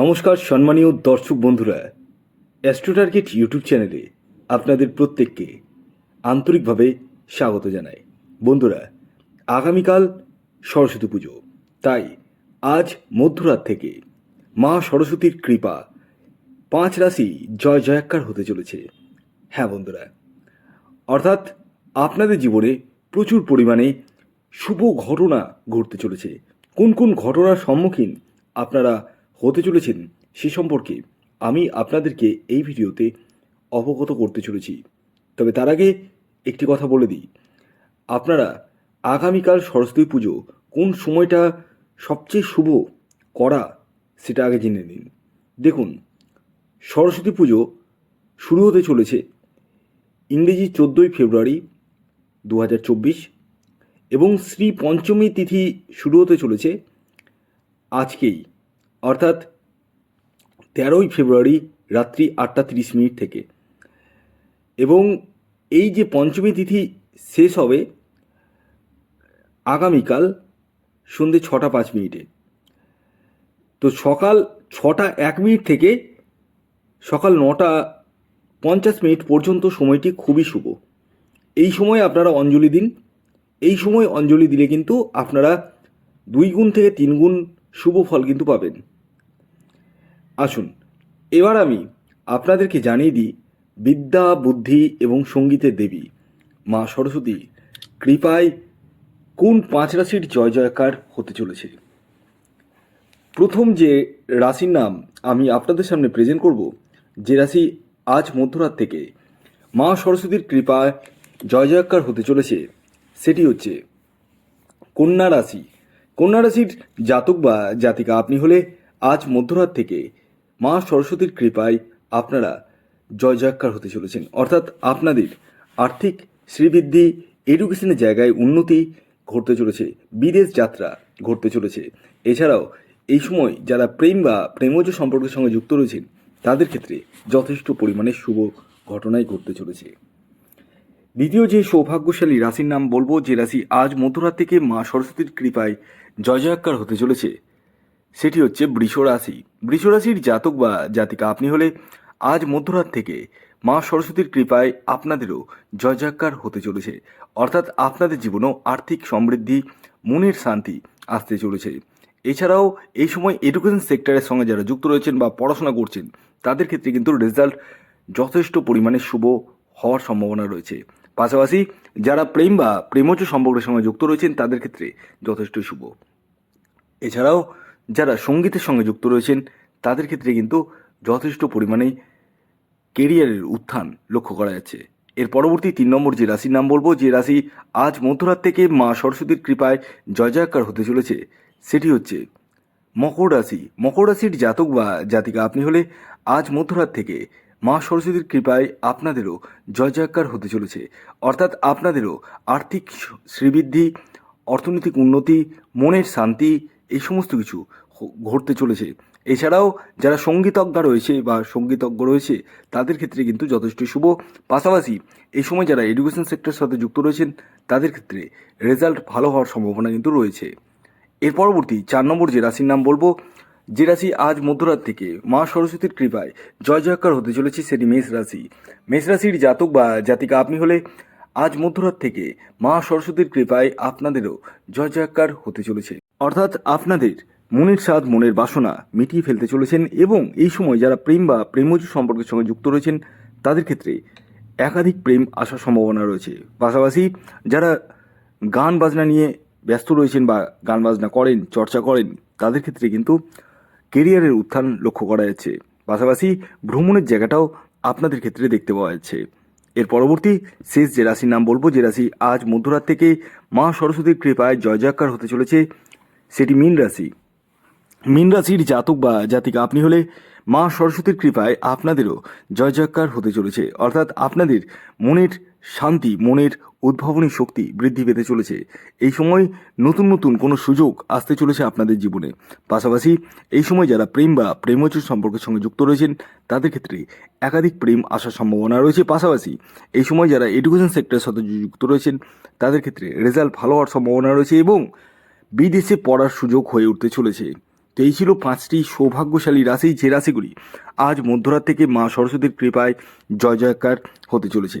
নমস্কার সম্মানীয় দর্শক বন্ধুরা অ্যাস্ট্রো টার্গেট ইউটিউব চ্যানেলে আপনাদের প্রত্যেককে আন্তরিকভাবে স্বাগত জানাই। বন্ধুরা, আগামীকাল সরস্বতী পুজো, তাই আজ মধ্যরাত থেকে মা সরস্বতীর কৃপা পাঁচ রাশি জয় জয়াক্কার হতে চলেছে। হ্যাঁ বন্ধুরা, অর্থাৎ আপনাদের জীবনে প্রচুর পরিমাণে শুভ ঘটনা ঘটতে চলেছে। কোন কোন ঘটনার সম্মুখীন আপনারা হতে চলেছেন সে সম্পর্কে আমি আপনাদেরকে এই ভিডিওতে অবগত করতে চলেছি। তবে তার আগে একটি কথা বলে দিই। আপনারা আগামীকাল সরস্বতী পুজো কোন সময়টা সবচেয়ে শুভ করা সেটা আগে জেনে নিন। দেখুন, সরস্বতী পুজো শুরু হতে চলেছে ইংরেজি চোদ্দোই ফেব্রুয়ারি দু হাজার চব্বিশ এবং শ্রী পঞ্চমী তিথি শুরু হতে চলেছে আজকেই। অর্থাৎ তেরোই ফেব্রুয়ারি রাত্রি আটটা তিরিশ মিনিট থেকে। এবং এই যে পঞ্চমী তিথি শেষ হবে আগামীকাল সন্ধে ছটা পাঁচ মিনিটে। তো সকাল ছটা এক মিনিট থেকে সকাল নটা পঞ্চাশ মিনিট পর্যন্ত সময়টি খুবই শুভ। এই সময় আপনারা অঞ্জলি দিন। এই সময় অঞ্জলি দিলে কিন্তু আপনারা দুই গুণ থেকে তিন গুণ শুভ ফল কিন্তু পাবেন। আসুন, এবার আমি আপনাদেরকে জানিয়ে দিই বিদ্যা, বুদ্ধি এবং সঙ্গীতের দেবী, মা সরস্বতী, কৃপায় কোন পাঁচ রাশির জয় জয়কার হতে চলেছে। প্রথম যে রাশির নাম আমি আপনাদের সামনে প্রেজেন্ট করব, যে রাশি আজ মধ্যরাত থেকে মা সরস্বতীর কৃপায় জয় জয়কার হতে চলেছে, সেটি হচ্ছে কন্যা রাশি। কন্যা রাশির জাতক বা জাতিকা আপনি হলে আজ মধ্যরাত থেকে মা সরস্বতীর কৃপায় আপনারা জয় জয়কার হতে চলেছেন। অর্থাৎ আপনাদের আর্থিক শ্রীবৃদ্ধি এডুকেশনের জায়গায় উন্নতি ঘটতে চলেছে, বিদেশ যাত্রা ঘটতে চলেছে। এছাড়াও এই সময় যারা প্রেম বা প্রেমজ সম্পর্কের সঙ্গে যুক্ত রয়েছেন, তাদের ক্ষেত্রে যথেষ্ট পরিমাণে শুভ ঘটনাই ঘটতে চলেছে। দ্বিতীয় যে সৌভাগ্যশালী রাশির নাম বলব, যে রাশি আজ মধ্যরাত থেকে মা সরস্বতীর কৃপায় জয় জয়াক্কার হতে চলেছে। সেটি হচ্ছে বৃষ রাশি। বৃষ রাশির জাতক বা জাতিকা, আপনি হলে আজ মধ্যরাত থেকে মা সরস্বতীর কৃপায় আপনাদেরও জয় জয়াক্কার হতে চলেছে। অর্থাৎ আপনাদের জীবনেও আর্থিক সমৃদ্ধি, মনের শান্তি আসতে চলেছে। এছাড়াও এই সময় এডুকেশন সেক্টরের সঙ্গে যারা যুক্ত রয়েছেন বা পড়াশোনা করছেন, তাদের ক্ষেত্রে কিন্তু রেজাল্ট যথেষ্ট পরিমাণে শুভ হওয়ার সম্ভাবনা রয়েছে। পাশাপাশি যারা প্রেম বা প্রেমজ সম্পর্কের সঙ্গে যুক্ত রয়েছেন, তাদের ক্ষেত্রে যথেষ্ট শুভ। এছাড়াও যারা সঙ্গীতের সঙ্গে যুক্ত রয়েছেন, তাদের ক্ষেত্রে কিন্তু যথেষ্ট পরিমাণে কেরিয়ারের উত্থান লক্ষ্য করা যাচ্ছে। এর পরবর্তী তিন নম্বর যে রাশির নাম বলব, যে রাশি আজ মধ্যরাত থেকে মা সরস্বতীর কৃপায় জয় জয়কার হতে চলেছে, সেটি হচ্ছে মকর রাশি। মকর রাশির জাতক বা জাতিকা আপনি হলে আজ মধ্যরাত থেকে মা সরস্বতীর কৃপায় আপনাদেরও জয় জয়কার হতে চলেছে। অর্থাৎ আপনাদেরও আর্থিক শ্রীবৃদ্ধি, অর্থনৈতিক উন্নতি, মনের শান্তি এই সমস্ত কিছু ঘটতে চলেছে। এছাড়াও যারা সঙ্গীতজ্ঞা রয়েছে বা সঙ্গীতজ্ঞ রয়েছে, তাদের ক্ষেত্রে কিন্তু যথেষ্ট শুভ। পাশাপাশি এই সময় যারা এডুকেশন সেক্টরের সাথে যুক্ত রয়েছেন, তাদের ক্ষেত্রে রেজাল্ট ভালো হওয়ার সম্ভাবনা কিন্তু রয়েছে। এর পরবর্তী চার নম্বর যে রাশির নাম বলব, যে রাশি আজ মধ্যরাত থেকে মা সরস্বতীর কৃপায় জয় জয়কার হতে চলেছে, সেটি মেষ রাশি। মেষ রাশির জাতক বা জাতিকা আপনি হলে আজ মধ্যরাত থেকে মা সরস্বতীর কৃপায় আপনাদেরও জয় জয়কার হতে চলেছে। অর্থাৎ আপনাদের মনের স্বাদ, মনের বাসনা মিটিয়ে ফেলতে চলেছেন এবং এই সময় যারা প্রেম বা প্রেমজ সম্পর্কের সঙ্গে যুক্ত রয়েছেন, তাদের ক্ষেত্রে একাধিক প্রেম আসার সম্ভাবনা রয়েছে। পাশাপাশি যারা গান বাজনা নিয়ে ব্যস্ত রয়েছেন বা গান বাজনা করেন, চর্চা করেন, তাদের ক্ষেত্রে কিন্তু কেরিয়ারের উত্থান লক্ষ্য করা যাচ্ছে। পাশাপাশি ভ্রমণের জায়গাটাও আপনাদের ক্ষেত্রে দেখতে পাওয়া যাচ্ছে। এর পরবর্তী শেষ যে রাশির নাম বলব, যে রাশি আজ মধ্যরাত থেকে মা সরস্বতীর কৃপায় জয় জয়কার হতে চলেছে, সেটি মীন রাশি। মীন রাশির জাতক বা জাতিকা, আপনি হলে মা সরস্বতীর কৃপায় আপনাদেরও জয় জয়কার হতে চলেছে। অর্থাৎ আপনাদের মনের শান্তি, মনের উদ্ভাবনী শক্তি বৃদ্ধি পেতে চলেছে। এই সময় নতুন নতুন কোনো সুযোগ আসতে চলেছে আপনাদের জীবনে। পাশাপাশি এই সময় যারা প্রেম বা প্রেমজ সম্পর্কের সঙ্গে যুক্ত রয়েছেন, তাদের ক্ষেত্রে একাধিক প্রেম আসার সম্ভাবনা রয়েছে। পাশাপাশি এই সময় যারা এডুকেশন সেক্টরের সাথে যুক্ত রয়েছেন, তাদের ক্ষেত্রে রেজাল্ট ভালো হওয়ার সম্ভাবনা রয়েছে এবং বিদেশে পড়ার সুযোগ হয়ে উঠতে চলেছে। তো এই ছিল পাঁচটি সৌভাগ্যশালী রাশি। যে রাশিগুলি আজ মধ্যরাত থেকে মা সরস্বতীর কৃপায় জয় জয়কার হতে চলেছে।